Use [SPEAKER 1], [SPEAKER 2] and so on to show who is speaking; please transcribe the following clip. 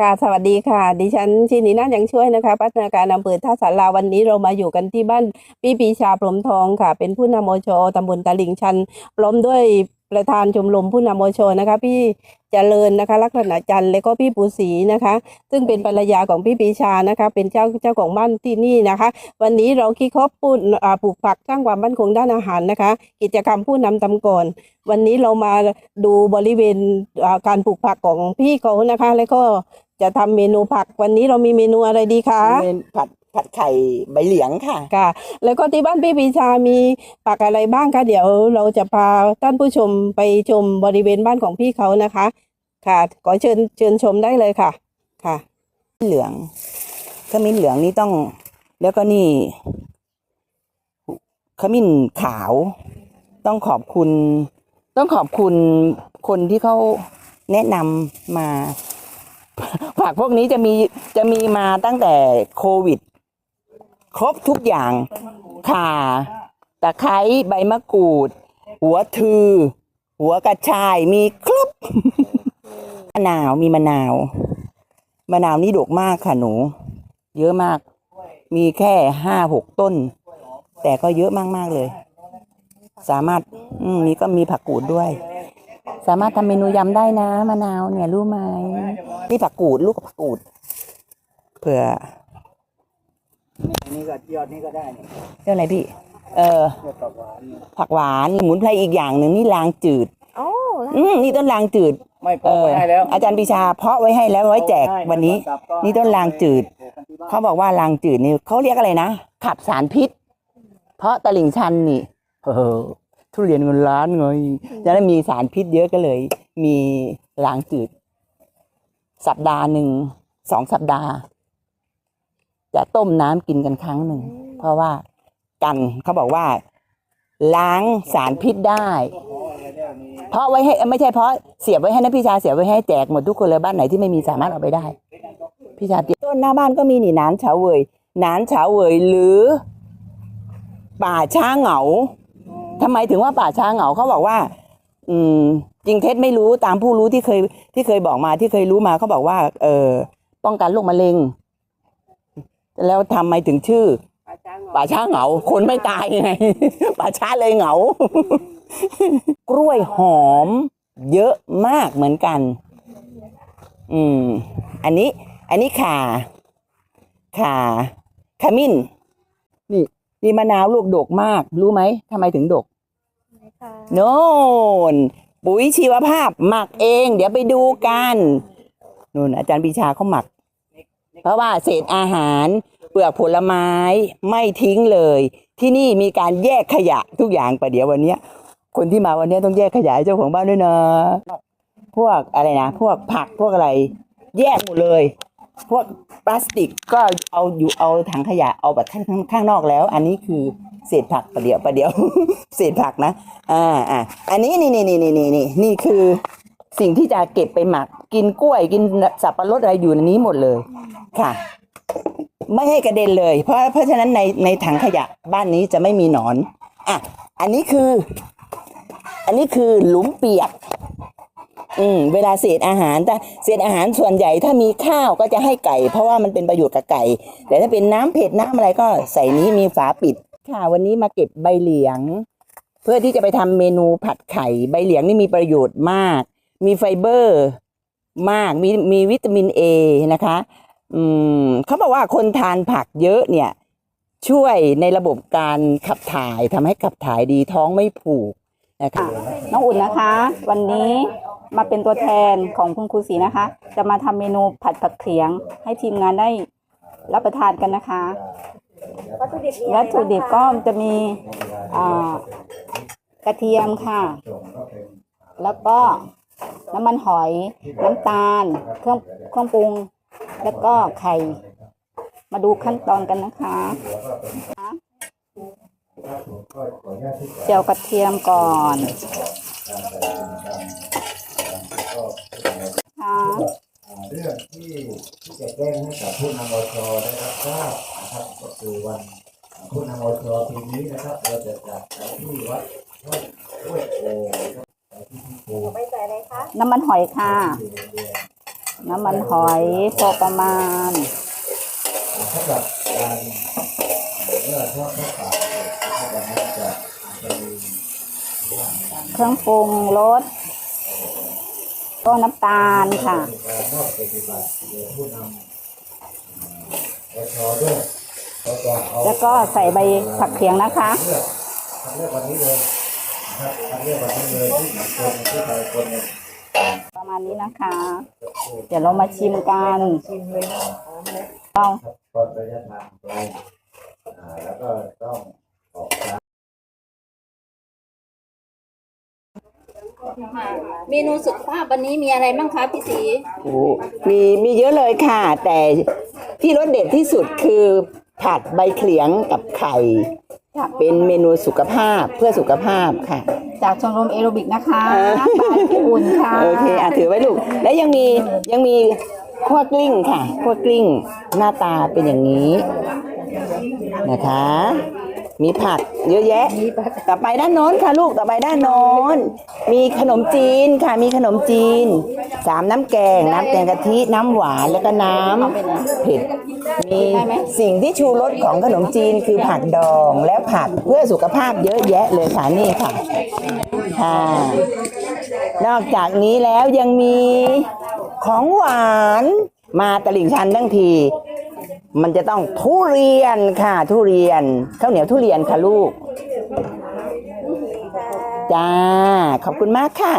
[SPEAKER 1] ค่ะสวัสดีค่ะ ดิฉันชินีน่ายังช่วยนะคะ พัฒนาการอำเภอท่าสาราวันนี้เรามาอยู่กันที่บ้านพี่ปีชาพรหมทองค่ะ เป็นผู้นำโมชตำบลตลิ่งชันพร้อมด้วยประธานชมรมผู้นำโมชนะคะ พี่เจริญนะคะลักษณะจันทร์และก็พี่ปูศรีนะคะ ซึ่งเป็นภรรยาของพี่ปีชานะคะ เป็นเจ้าเจ้าของบ้านที่นี่นะคะ วันนี้เราคิดคบพูดปลูกผักสร้างความมั่นคงด้านอาหารนะคะ กิจกรรมผู้นำตำก่อน วันนี้เรามาดูบริเวณการปลูกผักของพี่เขานะคะ แล้วก็ จะทำเมนูผักวันนี้เรามีเมนูอะไรดีคะ
[SPEAKER 2] เป็นผัดผัดไข่ใบเหลียงค่ะ
[SPEAKER 1] ค่ะ แล้วก็ที่บ้านพี่ปีชามีผักอะไรบ้างคะเดี๋ยวเราจะพาท่านผู้ชมไปชมบริเวณบ้านของพี่เขานะคะ ค่ะขอเชิญเชิญชมได้เลยค่ะ ค่ะ
[SPEAKER 2] เหลืองขมิ้นเหลืองนี่ต้อง แล้วก็นี่ขมิ้นขาว ต้องขอบคุณ ต้องขอบคุณคนที่เขาแนะนำมา ผักพวกนี้จะมีจะมีมาตั้งแต่โควิด ครบทุกอย่างข่าตะไคร้ใบมะกรูด หัวทือ หัวกระชายมีครบมะนาวมีมะนาว มะนาวนี่ดกมากค่ะหนู เยอะมาก มีแค่ห้าหกต้น แต่ก็เยอะมาก ๆ เลย สามารถ อืมนี่ก็มีผักกูดด้วย สามารถทำเมนูยำได้นะมะนาวเนี่ยรู้ไหมนี่ผักกูดลูกผักกูดเผื่อ
[SPEAKER 3] อันนี้ก็ยอดนี้ก็ได้นี่
[SPEAKER 2] เรื่องอะไรพี่ เออ
[SPEAKER 3] ยอดผักหวานนี่
[SPEAKER 2] ผักหวานสมุนไพรอีกอย่างหนึ่งนี่ลางจืด
[SPEAKER 1] โอ้
[SPEAKER 2] อืมนี่ต้นลางจืด
[SPEAKER 3] ไม่
[SPEAKER 2] เอ
[SPEAKER 3] พอ
[SPEAKER 2] อ
[SPEAKER 3] ไปให้แล้ว
[SPEAKER 2] อาจารย์ปีชาเพาะไว้ให้แล้วไว้แจก
[SPEAKER 3] ใช่
[SPEAKER 2] วันนี้
[SPEAKER 3] กลับก็
[SPEAKER 2] นี่ต้นลางจืด
[SPEAKER 3] ปลูกกันที่บ้าน
[SPEAKER 2] เขาบอกว่าลางจืดนี่เขาเรียกอะไรนะขับสารพิษ เพราะตลิ่งชันนี่เออ ทุเรียนเงินล้านไงจะได้มีสารพิษเยอะก็เลย มีลางจืด สัปดาห์หนึ่งสองสัปดาห์ จะต้มน้ำกินกันครั้งหนึ่ง เพราะว่ากันเขาบอกว่า ล้างสารพิษได้ เพราะไว้ให้ไม่ใช่เพราะเสียบไว้ให้นะพี่ชาเสียบไว้ให้แจกหมดทุกคนเลยบ้านไหนที่ไม่มีสามารถเอาไปได้ พี่ชาเตรียมต้นหน้าบ้านก็มีนี่หนานเฉาเวยหนานเฉาเวยหรือ ป่าช้าเหงา ทำไมถึงว่าป่าช้าเหงาเขาบอกว่า อืม จริงเท็จไม่รู้ตามผู้รู้ที่เคยที่เคยบอกมาที่เคยรู้มาเขาบอกว่า เออป้องกันโรคมะเร็ง แล้วทำไมถึงชื่อ ป่าช้าเหงาคนไม่ตายไง ป่าช้าเลยเหงา กล้วยหอม เยอะมากเหมือนกัน อืม อันนี้ อันนี้ข่าข่าขมิ้นนี่ นี่มะนาวลูกดกมาก รู้ไหมทำไมถึงดกโน่นปุ๋ยชีวภาพหมักเอง เดี๋ยวไปดูกันนู่นอาจารย์ปีชาเขาหมัก เพราะว่าเศษอาหาร เปลือกผลไม้ไม่ทิ้งเลย ที่นี่มีการแยกขยะทุกอย่างประเดี๋ยววันเนี้ยคนที่มาวันเนี้ยต้องแยกขยะให้เจ้าของบ้านด้วยนะพวกอะไรนะ พวกผักพวกอะไร แยกหมดเลย พวกพลาสติกก็เอาอยู่เอาถังขยะเอาแบบข้างข้างข้างนอกแล้ว อันนี้คือเศษผักประเดี๋ยวประเดี๋ยว เศษผักนะอ่าอ่าอันนี้นี่นี่นี่นี่นี่นี่นี่คือสิ่งที่จะเก็บไปหมัก กินกล้วยกินสับปะรดอะไรอยู่ในนี้หมดเลยค่ะ ไม่ให้กระเด็นเลย เพราะเพราะฉะนั้นในในถังขยะบ้านนี้จะไม่มีหนอนอะอันนี้คือ อันนี้คือหลุมเปียก อืมเวลาเศษอาหารแต่เศษอาหารส่วนใหญ่ถ้ามีข้าวก็จะให้ไก่ เพราะว่ามันเป็นประโยชน์กับไก่ แต่ถ้าเป็นน้ำเผ็ดน้ำอะไรก็ใส่นี้มีฝาปิด ค่ะวันนี้มาเก็บใบเหลียง เพื่อที่จะไปทำเมนูผัดไข่ใบเหลียงนี่มีประโยชน์มาก มีไฟเบอร์ มากมีมีวิตามินเอนะคะ อืมเขาบอกว่าคนทานผักเยอะเนี่ย ช่วยในระบบการขับถ่ายทำให้ขับถ่ายดีท้องไม่ผูก นะคะ
[SPEAKER 4] น้องอุ่นนะคะ วันนี้มาเป็นตัวแทนของคุณครูศรีนะคะ จะมาทำเมนูผัดผักเขียง ให้ทีมงานได้รับประทานกันนะคะวัตถุดิบก็จะมีอ่ากระเทียมค่ะ แล้วก็น้ำมันหอย น้ำตาล เครื่องเครื่องปรุง แล้วก็ไข่ มาดูขั้นตอนกันนะคะ เจียวกระเทียมก่อนค่ะ
[SPEAKER 5] เรื่องที่ที่จะแจ้งให้กับผู้นำอชได้รับทราบนะครับก็คือวันผู้นำอชปีนี้นะครับ เราจะจัดกันที่วัดวัดห้วยโพนะครับที่ที่โพ
[SPEAKER 4] น้ำมันหอยค่ะ
[SPEAKER 5] ที่โรงเรียน
[SPEAKER 4] น้ำมันหอยพอประมาณ
[SPEAKER 5] สำหรับการเมื่อทอดข้าวเปล่าวันนั้นจะจะมี
[SPEAKER 4] เครื่องปรุงรสก็น้ำตาลค่ะ
[SPEAKER 5] แล้วก็
[SPEAKER 4] ใส่ใบผักเขียงนะคะประมาณนี้นะคะ เดี๋ยวเรามาชิมกันเรา
[SPEAKER 5] ก่อนระยะทางไกลแล้วก็ต้องออกซ้า ย
[SPEAKER 6] เมนูสุขภาพวันนี้มีอะไรบ้างคะพี่สี
[SPEAKER 2] โอ้มีมีเยอะเลยค่ะ แต่ที่รสเด็ดที่สุดคือผัดใบเขลียงกับไข่เป็นเมนูสุขภาพเพื่อสุขภาพค่ะ
[SPEAKER 4] จากชมรมเอโรบิกนะคะ
[SPEAKER 2] เออ
[SPEAKER 4] บายพี่อุ่นค่ะ
[SPEAKER 2] โอเคอะถือไว้ลูก และยังมียังมีขั้วกลิ้งค่ะขั้วกลิ้งหน้าตาเป็นอย่างนี้นะคะ มีผักเยอะแยะ ต่อไปด้านโน้นค่ะลูก ต่อไปด้านโน้น มีขนมจีนค่ะ มีขนมจีน สามน้ำแกง น้ำแกงกะทิ น้ำหวาน แล้วก็น้ำเผ็ด มีสิ่งที่ชูรสของขนมจีนคือผักดองและผักเพื่อสุขภาพเยอะแยะเลยค่ะนี่ค่ะค่ะ นอกจากนี้แล้วยังมีของหวานมาตลิ่งชันทั้งที มันจะต้องทุเรียนค่ะ ทุเรียนข้าวเหนียวทุเรียนค่ะลูก จ้า ขอบคุณมากค่ะ